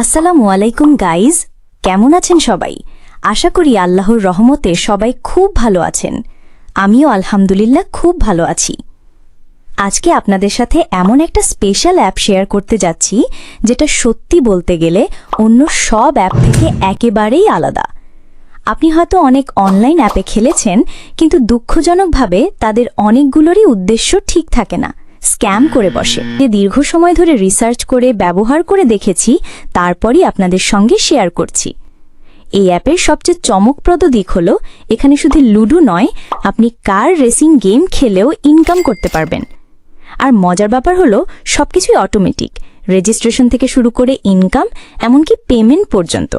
আসসালামু আলাইকুম গাইজ কেমন আছেন সবাই? আশা করি আল্লাহর রহমতে সবাই খুব ভালো আছেন। আমিও আলহামদুলিল্লাহ খুব ভালো আছি। আজকে আপনাদের সাথে এমন একটা স্পেশাল অ্যাপ শেয়ার করতে যাচ্ছি, যেটা সত্যি বলতে গেলে অন্য সব অ্যাপ থেকে একেবারেই আলাদা। আপনি হয়তো অনেক অনলাইন অ্যাপে খেলেছেন, কিন্তু দুঃখজনকভাবে তাদের অনেকগুলোরই উদ্দেশ্য ঠিক থাকে না। স্ক্যাম করে বসে। যে দীর্ঘ সময় ধরে রিসার্চ করে, ব্যবহার করে দেখেছি, তারপরই আপনাদের সঙ্গে শেয়ার করছি। এই অ্যাপের সবচেয়ে চমকপ্রদ দিক হল, এখানে শুধু লুডো নয়, আপনি কার রেসিং গেম খেলেও ইনকাম করতে পারবেন। আর মজার ব্যাপার হলো সব কিছুই অটোমেটিক রেজিস্ট্রেশন থেকে শুরু করে ইনকাম এমনকি পেমেন্ট পর্যন্ত।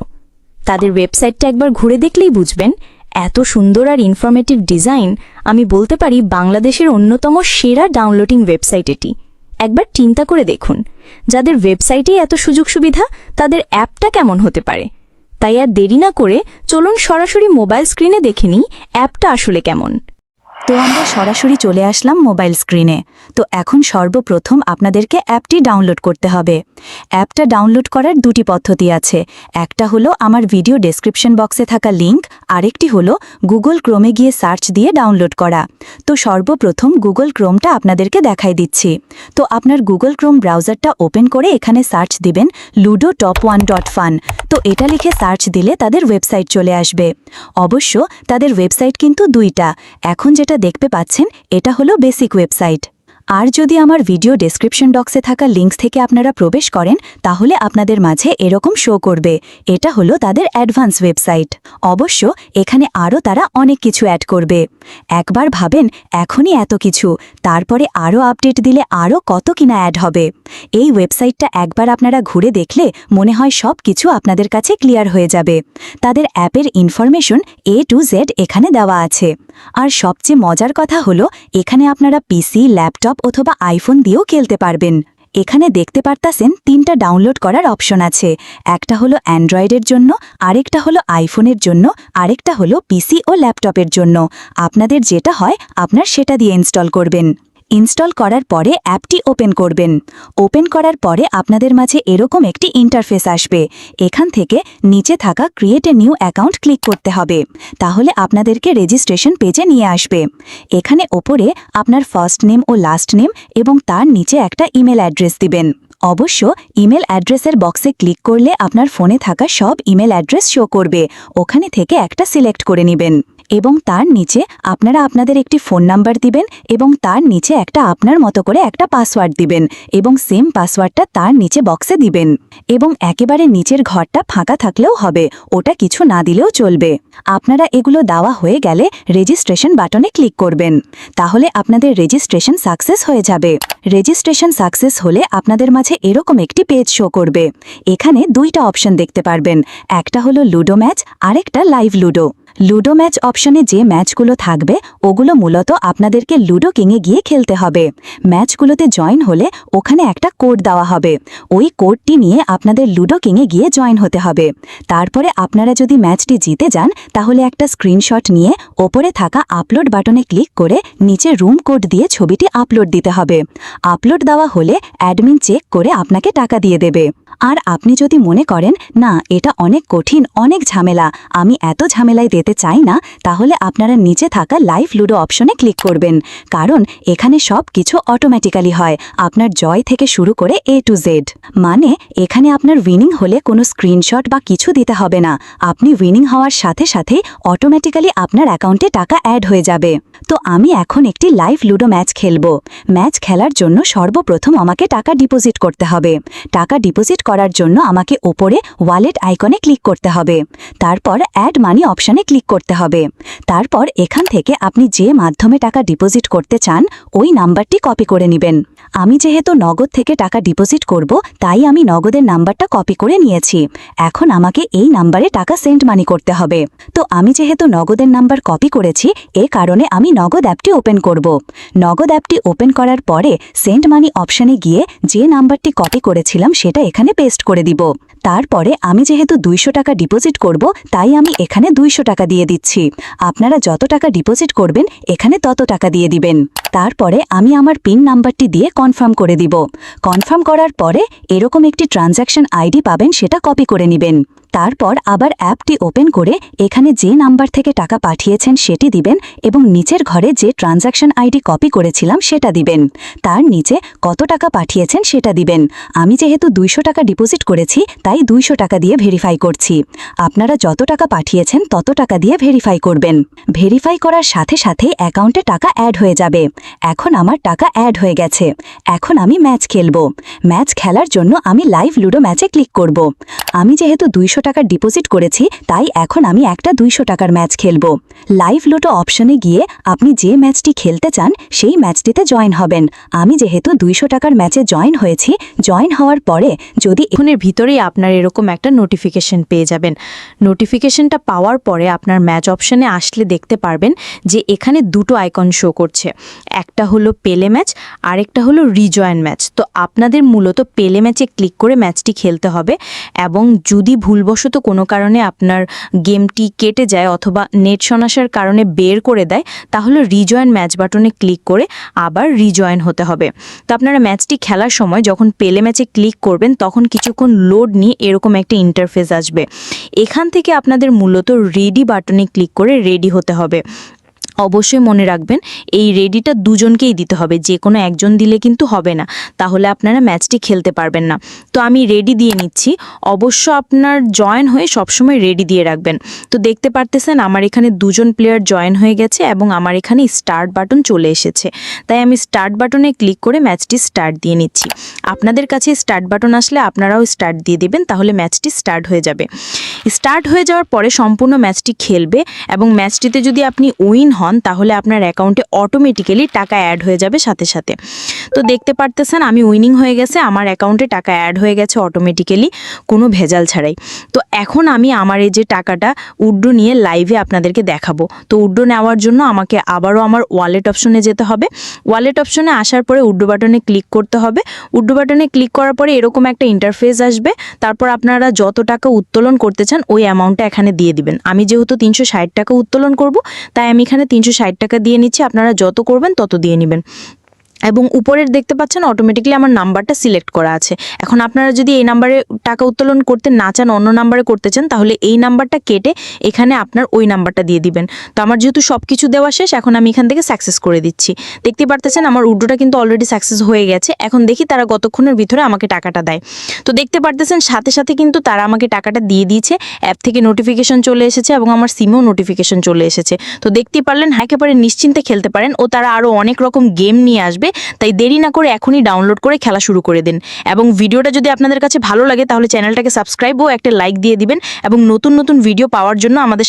তাদের ওয়েবসাইটটা একবার ঘুরে দেখলেই বুঝবেন এত সুন্দর আর ইনফরমেটিভ ডিজাইন আমি বলতে পারি বাংলাদেশের অন্যতম সেরা ডাউনলোডিং ওয়েবসাইট এটি। একবার চিন্তা করে দেখুন, যাদের ওয়েবসাইটেই এত সুযোগ সুবিধা তাদের অ্যাপটা কেমন হতে পারে? তাই আর দেরি না করে চলুন সরাসরি মোবাইল স্ক্রিনে দেখে নিই অ্যাপটা আসলে কেমন। তো আমরা সরাসরি চলে আসলাম মোবাইল স্ক্রিনে। তো এখন সর্বপ্রথম আপনাদেরকে অ্যাপটি ডাউনলোড করতে হবে। অ্যাপটা ডাউনলোড করার দুটি পদ্ধতি আছে। একটা হলো আমার ভিডিও ডেসক্রিপশন বক্সে থাকা লিঙ্ক আরেকটি হলো গুগল ক্রোমে গিয়ে সার্চ দিয়ে ডাউনলোড করা। তো সর্বপ্রথম গুগল ক্রোমটা আপনাদেরকে দেখাই দিচ্ছি। তো আপনার গুগল ক্রোম ব্রাউজারটা ওপেন করে এখানে সার্চ দিবেন ludo top one dot fun. তো এটা লিখে সার্চ দিলে তাদের ওয়েবসাইট চলে আসবে। অবশ্য তাদের ওয়েবসাইট কিন্তু দুইটা। এখন যেটা দেখতে পাচ্ছেন এটা হলো বেসিক ওয়েবসাইট আর যদি আমার ভিডিও ডেসক্রিপশন বক্সে থাকা লিঙ্কস থেকে আপনারা প্রবেশ করেন, তাহলে আপনাদের মাঝে এরকম শো করবে। এটা হলো তাদের অ্যাডভান্স ওয়েবসাইট অবশ্য, এখানে আরও তারা অনেক কিছু অ্যাড করবে। একবার ভাবেন, এখনই এত কিছু। তারপরে আরও আপডেট দিলে আরও কত কিনা অ্যাড হবে। এই ওয়েবসাইটটা একবার আপনারা ঘুরে দেখলে মনে হয় সব কিছু আপনাদের কাছে ক্লিয়ার হয়ে যাবে। তাদের অ্যাপের ইনফরমেশন এ টু জেড এখানে দেওয়া আছে। আর সবচেয়ে মজার কথা হলো, এখানে আপনারা পিসি ল্যাপটপ অথবা আইফোন দিয়েও খেলতে পারবেন। এখানে দেখতে পারতাছেন তিনটা ডাউনলোড করার অপশন আছে। একটা হলো অ্যান্ড্রয়েডের জন্য, আরেকটা হলো আইফোনের জন্য, আরেকটা হলো পিসি ও ল্যাপটপের জন্য। আপনাদের যেটা হয়, আপনার সেটা দিয়ে ইনস্টল করবেন। ইনস্টল করার পরে অ্যাপটি ওপেন করবেন। ওপেন করার পরে আপনাদের মাঝে এরকম একটি ইন্টারফেস আসবে। এখান থেকে নিচে থাকা create a new account click করতে হবে। তাহলে আপনাদেরকে রেজিস্ট্রেশন পেজে নিয়ে আসবে। এখানে ওপরে আপনার ফার্স্ট নেম ও লাস্ট নেম এবং তার নিচে একটা ইমেল অ্যাড্রেস দিবেন। অবশ্য ইমেল অ্যাড্রেসের বক্সে ক্লিক করলে আপনার ফোনে থাকা সব ইমেল অ্যাড্রেস শো করবে। ওখানে থেকে একটা সিলেক্ট করে নেবেন। এবং তার নিচে আপনারা আপনাদের একটি ফোন নাম্বার দিবেন এবং তার নিচে একটা আপনার মতো করে একটা পাসওয়ার্ড দিবেন এবং সেম পাসওয়ার্ডটা তার নিচে বক্সে দিবেন এবং একেবারে নিচের ঘরটা ফাঁকা থাকলেও হবে, ওটা কিছু না দিলেও চলবে। আপনারা এগুলো দেওয়া হয়ে গেলে রেজিস্ট্রেশন বাটনে ক্লিক করবেন। তাহলে আপনাদের রেজিস্ট্রেশন সাকসেস হয়ে যাবে। রেজিস্ট্রেশন সাকসেস হলে আপনাদের মাঝে এরকম একটি পেজ শো করবে। এখানে দুইটা অপশন দেখতে পারবেন, একটা হলো লুডো ম্যাচ আরেকটা লাইভ লুডো লুডো ম্যাচ অপশনে যে ম্যাচগুলো থাকবে, ওগুলো মূলত আপনাদেরকে লুডো কিংয়ে গিয়ে খেলতে হবে। ম্যাচগুলোতে জয়েন হলে ওখানে একটা কোড দেওয়া হবে। ওই কোডটি নিয়ে আপনাদের লুডো কিংয়ে গিয়ে জয়েন হতে হবে। তারপরে আপনারা যদি ম্যাচটি জিতে যান, তাহলে একটা স্ক্রিনশট নিয়ে ওপরে থাকা আপলোড বাটনে ক্লিক করে নিচে রুম কোড দিয়ে ছবিটি আপলোড দিতে হবে। আপলোড দেওয়া হলে অ্যাডমিন চেক করে আপনাকে টাকা দিয়ে দেবে। আর আপনি যদি মনে করেন, না, এটা অনেক কঠিন, অনেক ঝামেলা, আমি এত ঝামেলায় দিতে চাই না, তাহলে আপনারা নিচে থাকা লাইভ লুডো অপশনে ক্লিক করবেন। কারণ এখানে সব কিছু অটোমেটিক্যালি হয়। আপনার জয় থেকে শুরু করে এ টু জেড মানে এখানে আপনার উইনিং হলে কোনো স্ক্রিনশট বা কিছু দিতে হবে না। আপনি উইনিং হওয়ার সাথে সাথে অটোমেটিক্যালি আপনার অ্যাকাউন্টে টাকা অ্যাড হয়ে যাবে। তো আমি এখন একটি লাইভ লুডো ম্যাচ খেলব। ম্যাচ খেলার জন্য সর্বপ্রথম আমাকে টাকা ডিপোজিট করতে হবে। টাকা ডিপোজিট করার জন্য আমাকে ওপরে ওয়ালেট আইকনে ক্লিক করতে হবে। তারপর অ্যাড মানি অপশানে ক্লিক করতে হবে। তারপর এখান থেকে আপনি যে মাধ্যমে টাকা ডিপোজিট করতে চান, ওই নাম্বারটি কপি করে নেবেন। আমি যেহেতু নগদ থেকে টাকা ডিপোজিট করব, তাই আমি নগদের নাম্বারটা কপি করে নিয়েছি। এখন আমাকে এই নাম্বারে টাকা সেন্ড মানি করতে হবে। তো আমি যেহেতু নগদের নাম্বার কপি করেছি, এ কারণে আমি নগদ অ্যাপটি ওপেন করব। নগদ অ্যাপটি ওপেন করার পরে সেন্ড মানি অপশানে গিয়ে যে নাম্বারটি কপি করেছিলাম সেটা এখানে পেস্ট করে দিব। তারপরে আমি যেহেতু দুইশো টাকা ডিপোজিট করব, তাই আমি এখানে দুইশো টাকা দিয়ে দিচ্ছি। আপনারা যত টাকা ডিপোজিট করবেন, এখানে তত টাকা দিয়ে দিবেন। তারপরে আমি আমার পিন নাম্বারটি দিয়ে কনফার্ম করে দিব। কনফার্ম করার পরে এরকম একটি ট্রানজ্যাকশন আইডি পাবেন, সেটা কপি করে নেবেন। তারপর আবার অ্যাপটি ওপেন করে এখানে যে নাম্বার থেকে টাকা পাঠিয়েছেন সেটি দিবেন এবং নিচের ঘরে যে ট্রানজ্যাকশন আইডি কপি করেছিলাম সেটা দিবেন। তার নিচে কত টাকা পাঠিয়েছেন সেটা দিবেন। আমি যেহেতু দুইশো টাকা ডিপোজিট করেছি, তাই দুইশো টাকা দিয়ে ভেরিফাই করছি। আপনারা যত টাকা পাঠিয়েছেন, তত টাকা দিয়ে ভেরিফাই করবেন। ভেরিফাই করার সাথে সাথে অ্যাকাউন্টে টাকা অ্যাড হয়ে যাবে। এখন আমার টাকা অ্যাড হয়ে গেছে। এখন আমি ম্যাচ খেলব। ম্যাচ খেলার জন্য আমি লাইভ লুডো ম্যাচে ক্লিক করব। আমি যেহেতু দুইশো টাকা ডিপোজিট করেছি, তাই এখন আমি একটা দুইশো টাকার ম্যাচ খেলব। লাইভ লুডো অপশনে গিয়ে আপনি যে ম্যাচটি খেলতে চান, সেই ম্যাচটিতে জয়েন হবেন। আমি যেহেতু দুইশো টাকার ম্যাচে জয়েন হয়েছি জয়েন হওয়ার পরে যদি ফোনের ভিতরেই আপনার এরকম একটা নোটিফিকেশন পেয়ে যাবেন। নোটিফিকেশনটা পাওয়ার পরে আপনার ম্যাচ অপশনে আসলে দেখতে পারবেন যে এখানে দুটো আইকন শো করছে। একটা হলো পেলে ম্যাচ আরেকটা হলো রিজয়েন ম্যাচ তো আপনাদের মূলত পেলে ম্যাচে ক্লিক করে ম্যাচটি খেলতে হবে এবং যদি ভুলবশত কোনো কারণে আপনার গেমটি কেটে যায় অথবা নেট সনাসার কারণে বের করে দেয়, তাহলে রিজয়েন ম্যাচ বাটনে ক্লিক করে আবার রিজয়েন হতে হবে। তো আপনারা ম্যাচটি খেলার সময় যখন পেলে ম্যাচে ক্লিক করবেন, তখন কিছুক্ষণ লোড নিয়ে এরকম একটা ইন্টারফেস আসবে। এখান থেকে আপনাদের মূলত রেডি বাটনে ক্লিক করে রেডি হতে হবে। অবশ্যই মনে রাখবেন, এই রেডিটা দুজনকেই দিতে হবে, যে কোনো একজন দিলে কিন্তু হবে না। তাহলে আপনারা ম্যাচটি খেলতে পারবেন না। তো আমি রেডি দিয়ে নিচ্ছি। অবশ্য আপনার জয়েন হয়ে সবসময় রেডি দিয়ে রাখবেন। তো দেখতে পারতেছেন, আমার এখানে দুজন প্লেয়ার জয়েন হয়ে গেছে এবং আমার এখানে স্টার্ট বাটন চলে এসেছে। তাই আমি স্টার্ট বাটনে ক্লিক করে ম্যাচটি স্টার্ট দিয়ে নিচ্ছি। আপনাদের কাছে স্টার্ট বাটন আসলে আপনারাও স্টার্ট দিয়ে দেবেন, তাহলে ম্যাচটি স্টার্ট হয়ে যাবে। স্টার্ট হয়ে যাওয়ার পরে সম্পূর্ণ ম্যাচটি খেলবে এবং ম্যাচটিতে যদি আপনি উইন হন, তাহলে আপনার অ্যাকাউন্টে অটোমেটিক্যালি টাকা অ্যাড হয়ে যাবে সাথে সাথে। তো দেখতে পারতেছেন, আমি উইনিং হয়ে গেছে, আমার অ্যাকাউন্টে টাকা অ্যাড হয়ে গেছে অটোমেটিক্যালি কোনো ভেজাল ছাড়াই। তো এখন আমি আমার এই যে টাকাটা উড্ডো নিয়ে লাইভে আপনাদেরকে দেখাবো। তো উড্ডো নেওয়ার জন্য আমাকে আবারও আমার ওয়ালেট অপশনে যেতে হবে। ওয়ালেট অপশনে আসার পরে উড্ডো বাটনে ক্লিক করতে হবে। উড্ডো বাটনে ক্লিক করার পরে এরকম একটা ইন্টারফেস আসবে। তারপর আপনারা যত টাকা উত্তোলন করতে চান, ওই অ্যামাউন্টটা এখানে দিয়ে দিবেন। আমি যেহেতু তিনশো ষাট টাকা উত্তোলন করব, তাই আমি এখানে তিনশো ষাট টাকা দিয়ে নিচ্ছি। আপনারা যত করবেন, তত দিয়ে নেবেন। এবং উপরের দেখতে পাচ্ছেন অটোমেটিকলি আমার নাম্বারটা সিলেক্ট করা আছে। এখন আপনারা যদি এই নাম্বারে টাকা উত্তোলন করতে না চান, অন্য নাম্বারে করতে চান, তাহলে এই নাম্বারটা কেটে এখানে আপনার ওই নাম্বারটা দিয়ে দিবেন। তো আমার যেহেতু সব কিছু দেওয়া শেষ, এখন আমি এখান থেকে সাকসেস করে দিচ্ছি। দেখতে পারতেছেন আমার উড্ডোটা কিন্তু অলরেডি সাকসেস হয়ে গেছে। এখন দেখি তারা গতক্ষণের ভিতরে আমাকে টাকাটা দেয়। তো দেখতে পারতেছেন সাথে সাথে কিন্তু তারা আমাকে টাকাটা দিয়ে দিয়েছে। অ্যাপ থেকে নোটিফিকেশন চলে এসেছে এবং আমার সিমেও নোটিফিকেশন চলে এসেছে। তো দেখতেই পারলেন একেবারে নিশ্চিন্তে খেলতে পারেন ও তারা আরও অনেক রকম গেম নিয়ে আসবে। তাই দেরি না করে এখনই ডাউনলোড করে খেলা শুরু করে দিন। এবং ভিডিওটা যদি আপনাদের কাছে ভালো লাগে, তাহলে চ্যানেলটাকে সাবস্ক্রাইব ও একটা লাইক দিয়ে দিবেন এবং নতুন নতুন ভিডিও পাওয়ার জন্য আমাদের